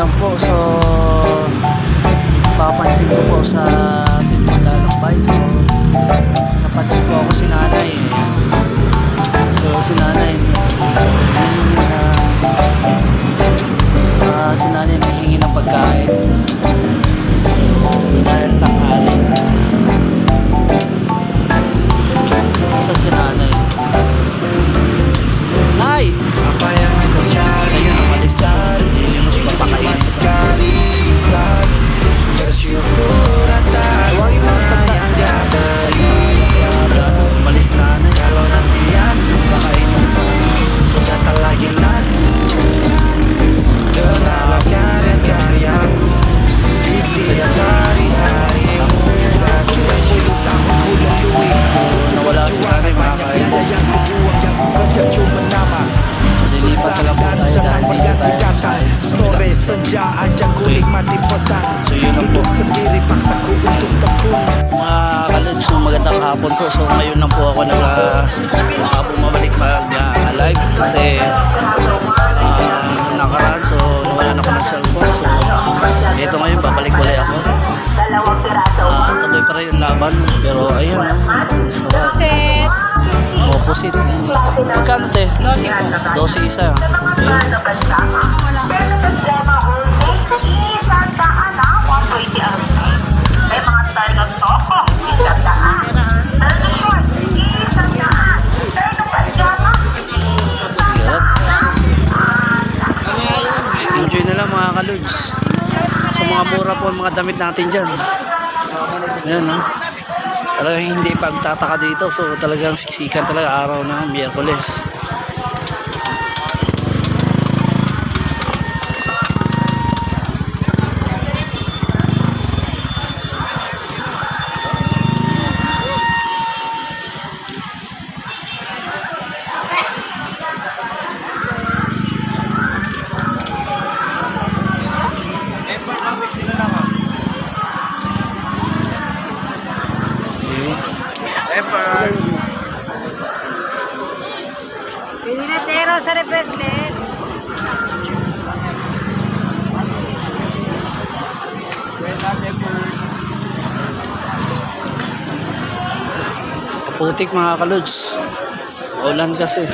lang po. So, papansin ko po sa ating maglalakbay. So, napansin po ako si nanay. So, si nanay, na, ah, si nanay nahihingi ng pagkain. Kabila. senja aja kulit mati petang So yun lang po. Duduk sendiri paksaku untuk tekun Mga kalod, so magandang hapon po. So ngayon lang po ako nag uh, bumabalik mag-live kasi uh, nakaraan. So nawalan ako ng cellphone. So ito ngayon, babalik ulit ako. Uh, tuloy pa rin yung laban. Pero ayun, uh. Set. Opposite. Magkano te? 12 isa. Ayun. Mga damit natin dyan. Ayan ha. Talagang hindi pagtataka dito. So talagang siksikan talaga araw ng Miyerkules. Sa repeslet. Putik mga kalugs. Ulan kasi.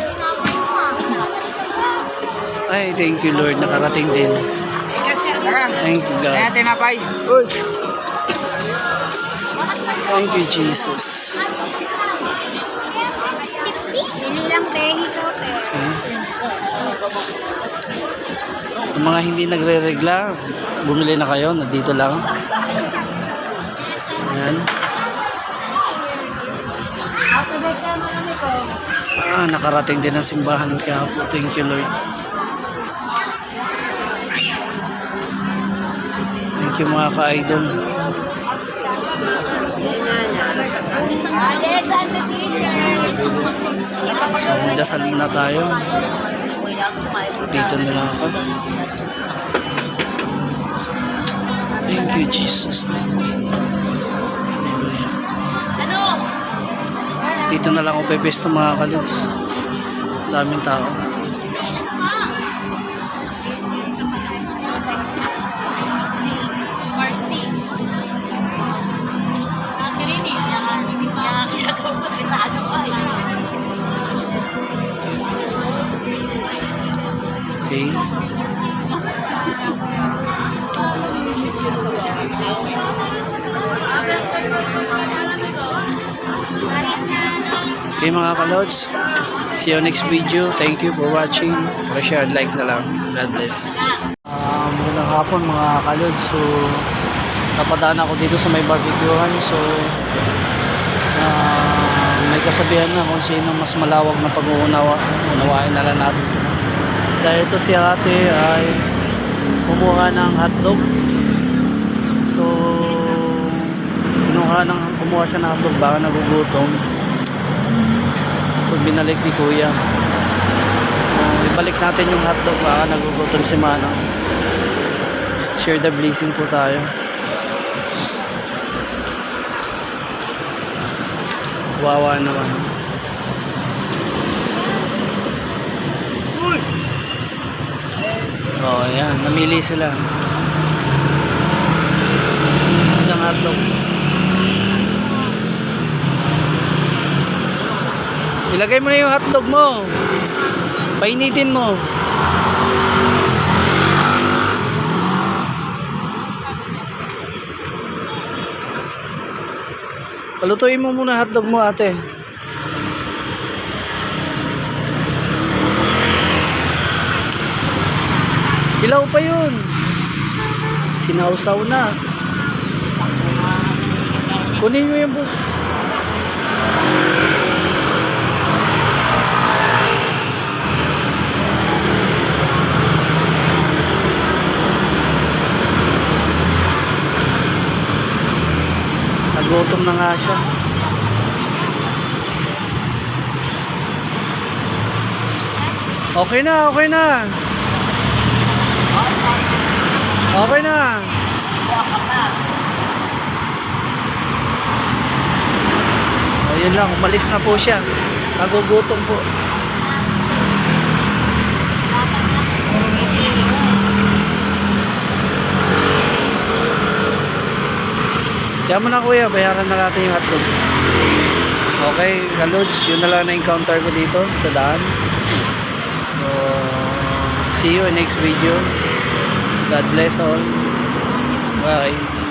Ay, thank you Lord. Nakarating din. Thank you God. tinapay Thank you Jesus. Mga hindi nagre-regla, bumili na kayo. Nandito lang. Ayan. Ah, nakarating din ang simbahan kaya po. Thank you Lord. Thank you mga ka-idol. So, magdasal muna tayo. Dito na lang ako. Thank you, Jesus. Dito na lang ako pepesto mga kalugs. Daming tao. Okay mga kalods. See you next video. Thank you for watching. Pa-share and like na lang. God bless. Um, magandang hapon mga kalods. So, napadaan ako dito sa may barbecuehan. So, ah, may kasabihan na kung sino mas malawak na pag-uunawa. Unawain na lang natin sila. Dahil ito si ate ay kumuha ng hotdog. So, kinuha ng, kumuha siya ng hotdog baka nagugutom. Binalik ni kuya. So, ibalik natin yung hotdog baka nagugutom si Manang. Share the blessing po tayo. Wawa naman. Oh, ayan. Namili sila. Isang hotdog. Ilagay mo na yung hotdog mo. Painitin mo. Palutuin mo muna hotdog mo ate. Hilaw pa yun. Sinausaw na. Kunin mo yung boss. Nagutom na nga siya. Okay na, okay na. Okay na. O, yun lang, umalis na po siya. Nagugutom po. Kaya mo na kuya, bayaran na natin yung hotdog. Okay, kalods, yun na lang na-encounter ko dito sa daan. So, see you in next video. God bless all. Bye.